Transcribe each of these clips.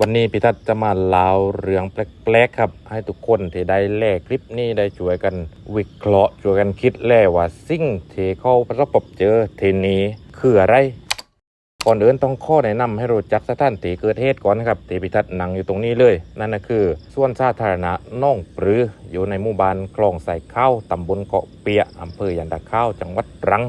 วันนี้พิทัศจะมาเล่าเรื่องแปลกๆครับ ให้ทุกคนที่ได้แลกคลิปนี้ได้ช่วยกันวิเคราะห์ช่วยกันคิดแล่ว่าสิ่งที่เขาประสบเจอทีนี้คืออะไร ก่อนเดินต้องข้อแนะนำให้รู้จักสถานที่เกิดเหตุก่อนนะครับที่พิทัศน์นั่งอยู่ตรงนี้เลย นั่นก็คือส่วนสาธารณะน่องปรืออยู่ในหมู่บ้านคลองใส่ข้าวตำบลเกาะเปียอำเภอยันตะข้าวจังหวัดตรัง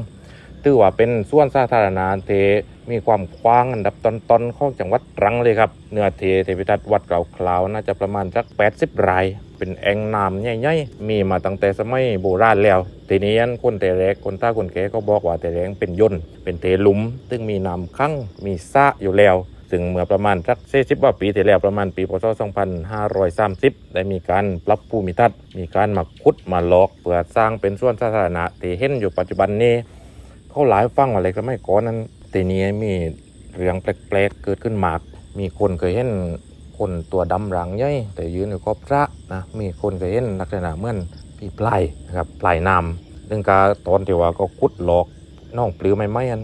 ถือว่าเป็นส่วนสาธารณะที่ มีความกว้างอันดับต้นๆของจังหวัดตรังเลยครับเนื้อเที่ที่พิทัศน์วัดเก่าคลาวน่าจะประมาณสัก80ไร่เป็นแอ่งน้ำใหญ่ๆมีมาตั้งแต่สมัยโบราณแล้ว ทีนี้นคนแต่แรกคนต้าคนแก่ก็บอกว่าแต่แรกเป็นยนต์เป็นเทหลุมซึ่งมีน้ำคั่งมีสระอยู่แล้วซึ่งเมื่อประมาณสักเสิบว่าปีที่แล้วประมาณปีพศ 2530 ได้มีการปรับภูมิทัศน์มีการมาขุดมาลอกเพื่อสร้างเป็นส่วนสาธารณะที่เห็นอยู่ปัจจุบันนี้ เขาหลายฟังว่าอะไรก็ไม่ก่อนนั้น ต่นี้มีเรื่องแปลกๆเกิดขึ้นมาก มีคนเคยเห็นคนตัวดำหลังใหญ่แต่ยืนอยู่ขอบพระนะมีคนเคยเห็นลักษณะเหมือนพี่ปลายนะครับปลายน้ำเรื่องการตอนที่ว่าก็คุดหลอกน้องปลือไม่ไหมอัน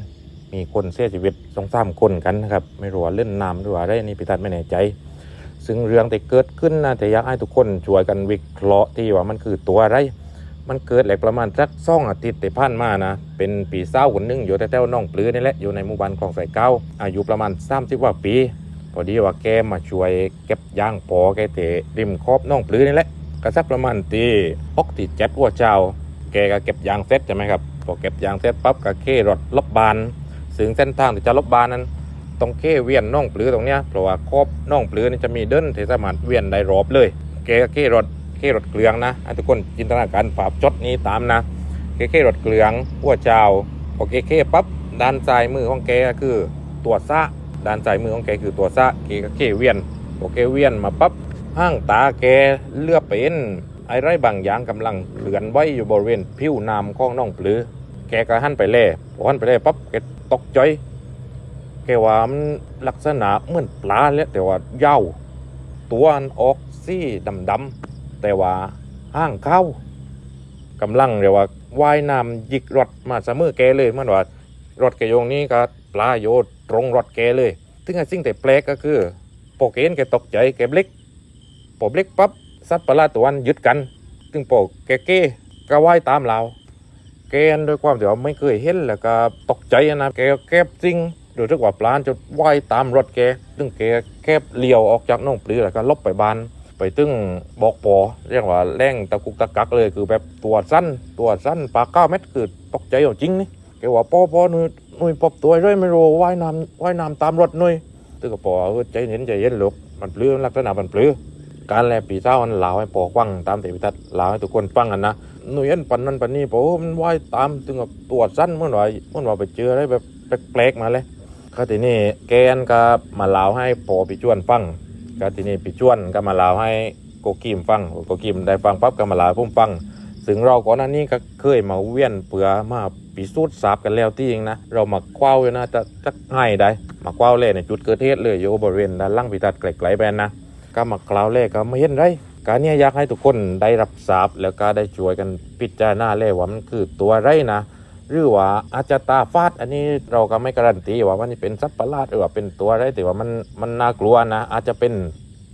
มีคนเสียชีวิตสองสามคนกันนะครับไม่รู้ว่าเล่นน้ำหรือว่าอะไรนี่พี่ตัดไม่แน่ใจ ซึ่งเรื่องที่เกิดขึ้นนะแต่อยากให้ทุกคนช่วยกันวิเคราะห์ที่ว่ามันคือตัวอะไร มันเกิดแหลกประมาณสักสองอาทิตย์ที่ผ่านมานะ เป็นปีเศร้าคนหนึงอยู่แถวๆน้องปลือนี่แหละอยู่ในหมู่บ้านคลองใส่เก้าอายุประมาณ30กว่าปี พอดีว่าแกมาช่วยเก็บยางปอแกเตะริมขอบน้องปลือนี่แหละก็สักประมาณตีหกตีเจ็ดวัวเจ้า แกก็เก็บยางเสร็จใช่ไหมครับพอเก็บยางเสร็จปั๊บก็เค้รถลบบานซึ่งเส้นทางที่จะลบบานนั้นต้องเค้เวียนน่องปลือตรงเนี้ยเพราะว่าขอบน่องปลือนี่จะมีเดินเที่สามารถเวียนได้รอบเลย แกก็เค้รถ เค้รถเกลืองนะให้ทุกคนจินตนาการภาพจดนี้ตามนะเคเครถเกลืองหัวเจ้าพอเคเคปั๊บด้านซ้ายมือของแกคือตัวซะด้านซ้ายมือของแกคือตัวซะเคก็เคเวียนพอเคเวียนมาปั๊บห้างตาแกเลือบไปเห็นไอ้ไรบางอย่างกำลังเลือนไว้อยู่บริเวณผิวน้ำของน้องปลือ แกก็หันไปเล่พอหันไปเล่ปั๊บแกตกใจแกว่ามันลักษณะเหมือนปลาเลยแต่ว่ายาวตัวอันออกสีดำๆ แต่ว่าห้างเข้ากำลังเรียกว่าว่ายน้ำหยิกรถมาเสมอแกเลยมันว่ารถแกโยงนี้ก็ปลาโยตรงรถแกเลยซึ่งไอ้สิ่งแต่แปลกก็คือโปเกนแกตกใจแกเบลิกพอเบลิกปั๊บสัตว์ประหลาดตัวนั้นยึดกันซึ่งโปแกเก้ก็ว่ายตามเราแกนด้วยความที่ว่าไม่เคยเห็นแล้วก็ตกใจนะแกก็แคบจริงรู้สึกว่าปลาจะว่ายตามรถแกซึ่งแกแคบเลี้ยวออกจากน้องปลือแล้วก็ลบไปบ้าน ไปตึงบอกปอเรียกว่าแรงตะกุกตะกักเลยคือแบบตัวสั้นตัวสั้นปากเก้าเม็ดคือตกใจเอางจริงนี่แกว่าปอปอหนุ่ยหนุ่ยปอบตัวด้วยไม่รู้ว่ายน้ำว่ายน้ำตามรถหนุ่ยตึกกับปอเออใจเห็นใจเย็นลูกมันปลื้มลักษณะมันปลื้มการแลปีเช้ามันล่าให้ปอฟังตามเตพิทัศล่าให้ทุกคนฟังกันนะหนุ่ยเห็นปันนั้นปันนี้ปอมันว่ายตามตึงกับตัวสั้นเมื่อนว่เมื่อนว่ไปเจออะไรแบบแปลกๆมาเลยก็ทีนี้แกนก็มาล่าให้ปอพี่จวนฟัง ก็ทีนี้พี่จวนก็มาล่าให้โกกิมฟังโกกิมได้ฟังปั๊บก็มาลาให้ผมฟังซึ่งเราก่อนหน้านี้ก็เคยมาเวียนเปือมาพิสูจน์ทราบกันแล้วที่เองนะ เรามาคว้าอยู่นะจะจะง่ายได้ มาคว้าเล่ในจุดเกิดเหตุเลยอยู่บริเวณด้านล่างพิทัศน์ไกลๆไปนนะก็มาคล้าวเล่ก็ไม่เห็นไรการนี้อยากให้ทุกคนได้รับทราบแล้วก็ได้ช่วยกันพิจารณาเล่ว่ามันคือตัวไรนะ หรือว่าอาจจะตาฟาดอันนี้เราก็ไม่การันตีว่ามันเป็นสัตว์ประหลาดหรือว่าเป็นตัวอะไรแต่ว่ามันมันน่ากลัวนะ อาจจะเป็น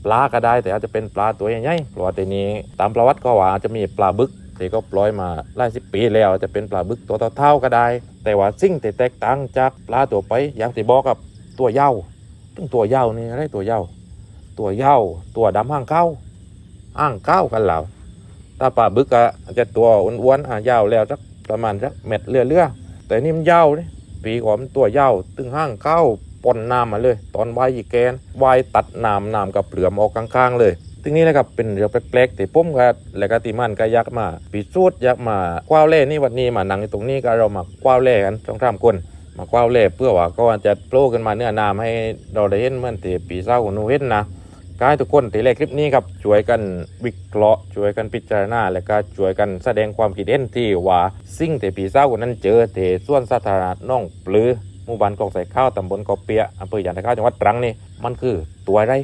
ปลาก็ได้ แต่อาจจะเป็นปลาตัวใหญ่ๆเพราะว่าทีนี้ตามประวัติก็ว่าจะมีปลาบึกที่ก็ปล่อยมาหลายสิบปีแล้วจะเป็นปลาบึกตัวเท่าๆก็ได้ แต่ว่าสิ่งที่แตกต่างจากปลาตัวไปอย่างที่บอกกับตัวเย้าซึ่งตัวเย้านี่อะไรตัวเย้าตัวเย้าตัวดำห้างเข้าห้างเข้ากันแล้วถ้าปลาบึกอะอาจจะตัวอ้วนๆอะยาวแล้วสัก ประมาณสักเม็ดเลื่อๆแต่นี่มันยาวนี่ปีกว่ามันตัวยาวตึงห้างเข้าปนน้ำมาเลย ตอนวายอีแกนวายตัดน้ำน้ำกับเปลือมออกข้างๆเลยทึงนี้นะครับเป็นเรื่องแปลกๆแต่ผมก็และก็ติมันก็ยากมาพิสูจน์อยากมากว้าวเล่นี่วันนี้มานั่งอยู่ตรงนี้ก็เรามากว้าวเล่กันสองสามคนมากว้าวเล่เพื่อว่าก็จะโปรกันมาเนื้อน้ำให้เราได้เห็นเหมื่อนที่ปีเศร้าของหนูเห็นนะ ก็ให้ทุกคนตีเลขคลิปนี้ครับช่วยกันวิเคราะห์ช่วยกันพิจารณา และก็ช่วยกันแสดงความคิดเห็นที่ว่าสิ่งที่ผีเศร้าคนนั้นเจอที่ส่วนสาธารณะน้องปลือหมู่บ้านกองใส่ข้าวตำบลกอเปียอำเภอยางตะข้าวจังหวัดตรังนี่มันคือตัวอะไร